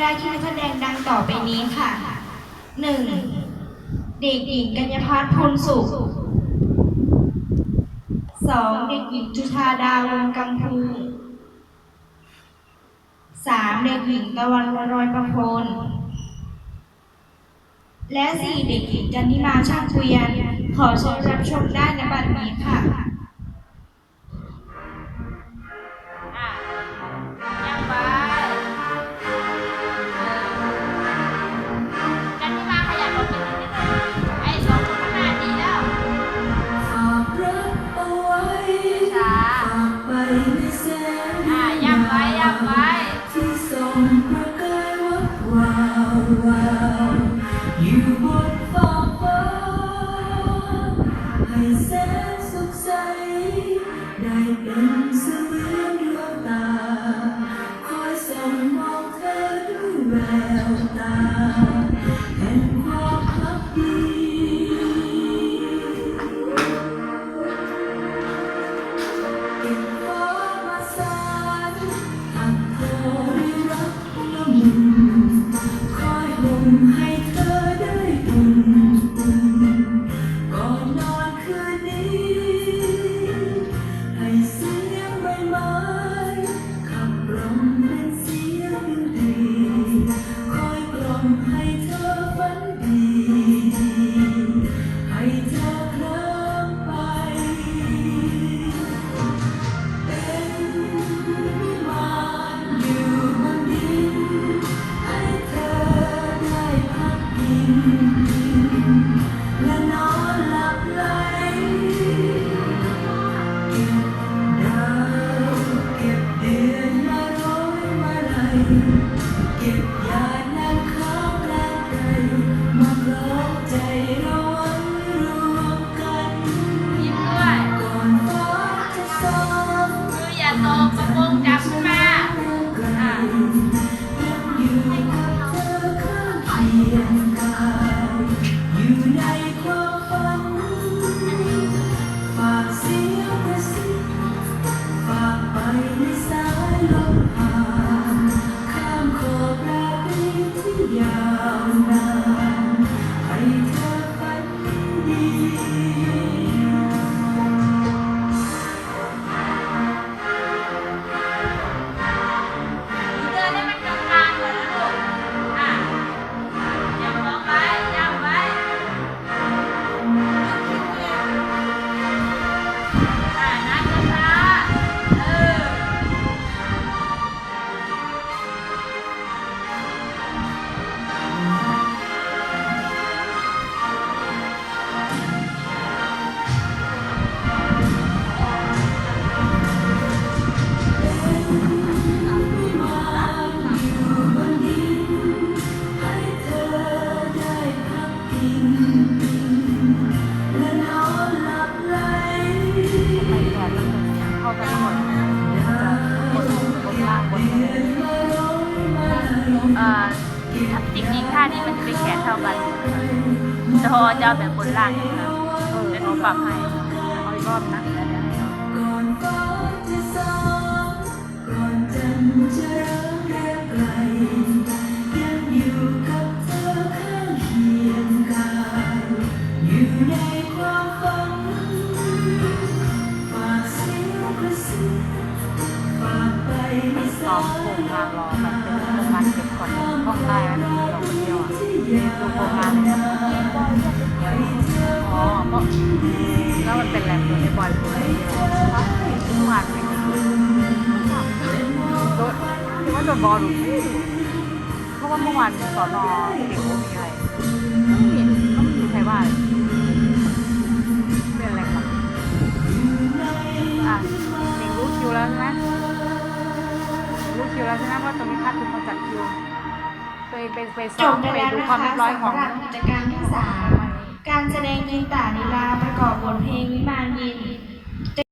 ได้ที่นักแสดงดังต่อไปนี้ค่ะหนึ่งเด็กหญิงกัญญพัฒน์พลสุขสองเด็กหญิงจุธาดาวงกังพูสามเด็กหญิงตะวันวรอยประโคนและสี่เด็กหญิงจันทิมาช่างคุยนขอเชิญรับชมได้ในบัดนี้ค่ะ ให้แสงสุขใส ได้เป็นเสมือนดวงตา คอยส่องมองเธอด้วยแววตา ใมืออย่าตกกระโปรงจับขึ้นมาอะยังอยู่กับเธอข้างห่วามฝันฝากเสียงกระซิบฝากไปใน นี้มันจะเป็นแขนเท่ากันแต่พอจะเอาแบบบนล่างนะครับเดี๋ยวหนูปรับให้เอาอีกรอบนะก่อนฟ้าจะสางก่อนจันทร์จะเริ่มแรกกลยังอยู่กันความฝันฝากเสียงรอสามโครงยงารอแบบเป็นโครงงาน เก็บก่อนห้องได้นะเราคนเดียวอะดูโครงวงานเลยนะออ๋อเพราะแล้วมันเป็นแรงตัวไอ้บอยตัวไอ้เดียวเมื่อวานเป็นโดนคิดว่าโดนบอลหรือเพราะว่าเมื่อวานสอนอเด็กมีอะไรไม่เห็นก็ไม่มีใครว่าเป็น ไปไปจซ้อมบไปไปแล้วดูนะความคะเรียบร้อยของ สำหรับกิจกรรมที่สามการแสดงยินตาลีลาประกอบบทเพลงวิมานยิน